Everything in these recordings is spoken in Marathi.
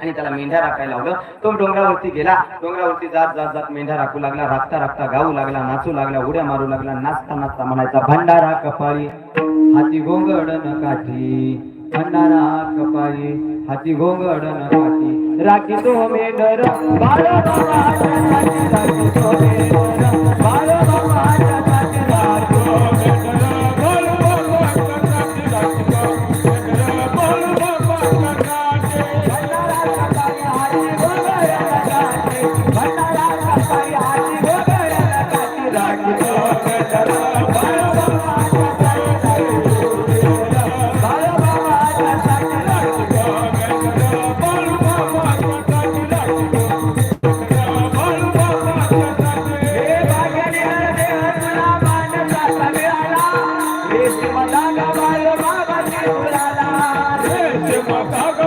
आणि त्याला मेंढ्या राखायला लावलं. तो डोंगरावरती गेला. डोंगरावरती जात जात जात मेंढ्या राखू लागला. राखता राखता गाऊ लागला नाचू लागला उड्या मारू लागला नाचता नाचता म्हणायचा भंडारा कपाळी हाती गोंगड न काठी भंडारा कपाळी हाती गोंगड न काठी राखी तो मेंढर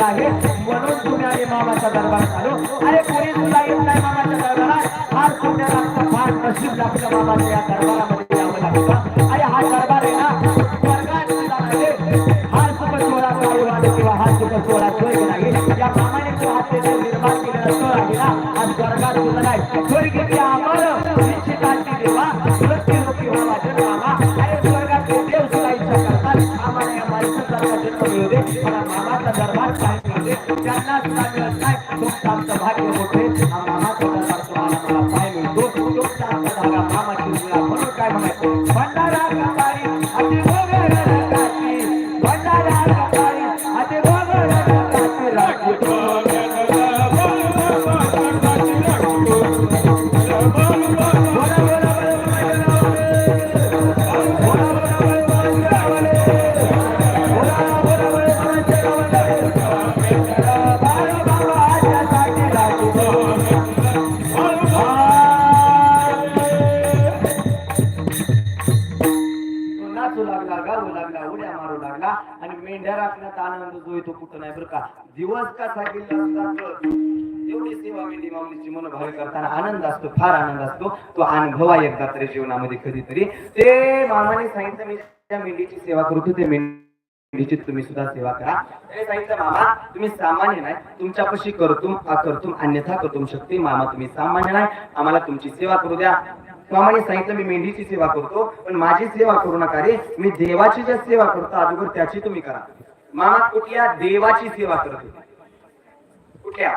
म्हणून तुम्ही आले मामाच्या दरबार झालो अरे कोणी तुला येत नाही मामाच्या दरबारात. फार पुण्य लागतं फार नशीब लागतं मामाच्या या दरबारामध्ये यावं लागतं. अरे हा दरबार आहे ना स्वर्गात सुद्धा नाही. हा सुख किंवा सुख स्वर्ग नाही. या मामाने हात निर्माण केलेला आहे ना हा स्वर्गात सुद्धा नाही स्वर्गीय आम्हाला निश्चिताची देवा अरे देव सुद्धा इच्छा करतात. आम्हाला या माणसाचा जन्म मिळू दे. मला मामाचा दरबार आमचं भाग्य मोठे हा मामाचा दरबार तुम्हाला मला पाय मिळतो तुमचा आमचा धागा मामाची मुला म्हणून काय म्हणायचं? भंडारा कपाळी अति भोगर रंगाची. भंडारा कपाळी अति भोगर रंगाची राखी. तो नाचू लागला गाऊ लागला उड्या मारू लागला आणि मेंढ्या राखण्यात आनंद जो येतो कुठं नाही बरं का? दिवस कसा गेला एवढी सेवा मेंढी माऊलीची मन करताना आनंद असतो फार आनंद असतो. तो अनुभवा एकदा तरी जीवनामध्ये कधीतरी. ते मामाने सांगितलं मी त्या मेंढीची सेवा करतो ते मेंढीची तुम्ही सुद्धा सेवा करा. त्याने सांगितलं मामा तुम्ही सामान्य नाही तुमच्यापाशी करतुम अकर्तुम अन्यथा करतुम शकते मामा तुम्ही सामान्य नाही आम्हाला तुमची सेवा करू द्या. मामाने सांगितलं मी मेंढीची सेवा करतो पण माझी सेवा करू नका रे. मी देवाची ज्या सेवा करतो अगोदर त्याची तुम्ही करा. मामा कुठल्या देवाची सेवा करत होते? कुठल्या?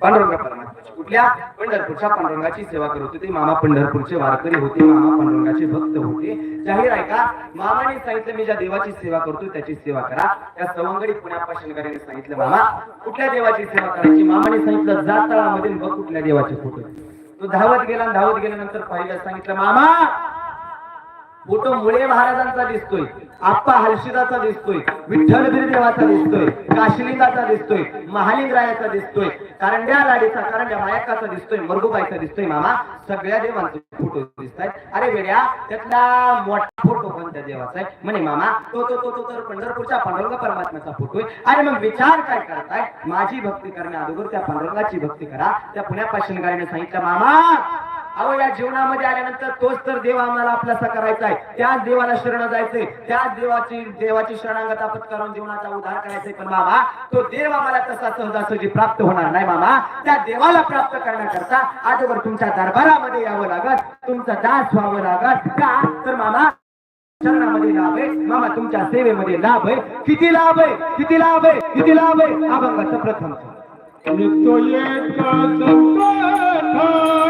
पांडुरंग परमात्म्याची कुठल्या? पंढरपूरच्या पांडुरंगाची सेवा करत होते. मामा पंढरपूरचे वारकरी होते मामा पांडुरंगाचे भक्त होते. जाहीर आहे का? मामाने सांगितलं मी ज्या देवाची सेवा करतो त्याची सेवा करा. त्या सवंगडी पुण्यापासून सांगितलं मामा कुठल्या देवाची सेवा करायची? मामाने सांगितलं जातळामध्ये बघ कुठल्या देवाचे फोटो तो धावत गेला धावत गेल्यानंतर पाहिलं सांगितलं मामा फोटो मुळे महाराजांचा दिसतोय. आप्पा हलशिदाचा दिसतोय. विठ्ठल बिरदेवाचा दिसतोय. काशिलिंगाचा दिसतोय. महालिंगरायाचा दिसतोय. कारंड्या राडीचा कारंड्या मायकाचा दिसतोय. मरगुबाईचा दिसतोय मामा. सगळ्या देवांचे फोटो दिसत आहेत अरे वेड्या त्यातला मोठा फोटो कोणत्या देवाचा आहे. म्हणे मामा तो तो तो तो तर पंढरपूरच्या पांडुरंग परमात्म्याचा फोटो आहे. अरे मग विचार काय करताय? माझी भक्ती करण्या अगोदर त्या पांडुरंगाची भक्ती करा. त्या पुण्यापासून गायने सांगितलं मामा अहो या जीवनामध्ये आल्यानंतर तोच तर देव आम्हाला आपल्यासा करायचा आहे त्याच देवाला शरण जायचंय. त्याच देवाची देवाची शरणागत आपण करून जीवनाचा उद्धार करायचंय. पण मामा तो देव आम्हाला तसा सहजासहजी प्राप्त होणार नाही मामा. त्या देवाला प्राप्त करण्याकरता आजवर तुमच्या दरबारामध्ये यावं लागत तुमचा दास व्हावं लागत का? तर मामा शरणामध्ये लाभ. आहे मामा तुमच्या सेवेमध्ये लाभ. आहे किती लाभ? आहे किती लाभ? आहे किती लाभ? आहे अभंगाचं प्रथम. Yeah.